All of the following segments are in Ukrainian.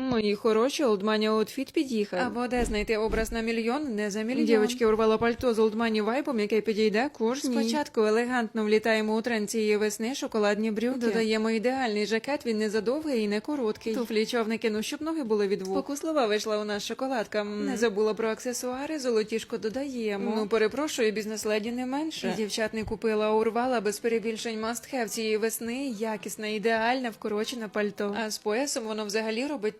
Мої хороші, Олдмані Outfit під'їхав. Або де знайти образ на мільйон, не за мільйон. Дівочки урвала пальто з Олдмані вайбом, яке підійде кожній. Спочатку елегантно влітаємо у тренд цієї весни шоколадні брюки. Додаємо ідеальний жакет, він не задовгий і не короткий. Туфлі човники, ну щоб ноги були від вух. Покуслова вийшла у нас шоколадка. М, Не забула про аксесуари, золотішко додаємо. Ну, перепрошую, бізнес-леді не менше. Дівчат не купила, а урвала без перебільшень must have цієї весни. Якісна, ідеальна, вкорочена пальто. А з поясом воно взагалі робить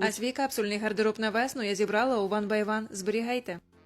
А свій капсульний гардероб на весну я зібрала у by One. Зберігайте.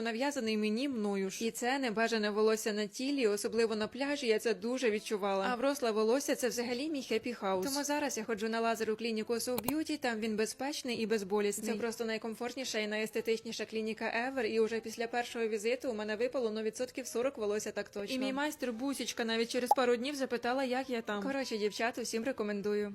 нав'язаний мені мною ж. І це небажане волосся на тілі, особливо на пляжі. Я це дуже відчувала. А вросла волосся це взагалі мій хеппі хаус. Тому зараз я ходжу на лазер у клініку So Beauty, Там він безпечний і безболісний. Це просто найкомфортніша і найестетичніша клініка ever. І уже після першого візиту у мене випало ну відсотків 40 волосся так точно. І мій майстер Бусічка навіть через пару днів запитала, як я там. Коротше, дівчат, усім рекомендую.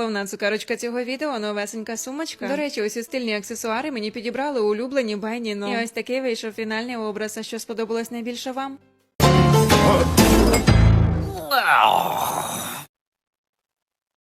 головна цукерочка цього відео новесенька сумочка. До речі, усі стильні аксесуари мені підібрали улюблені Бенні. Ну. І ось такий вийшов фінальний образ. А що сподобалось найбільше вам?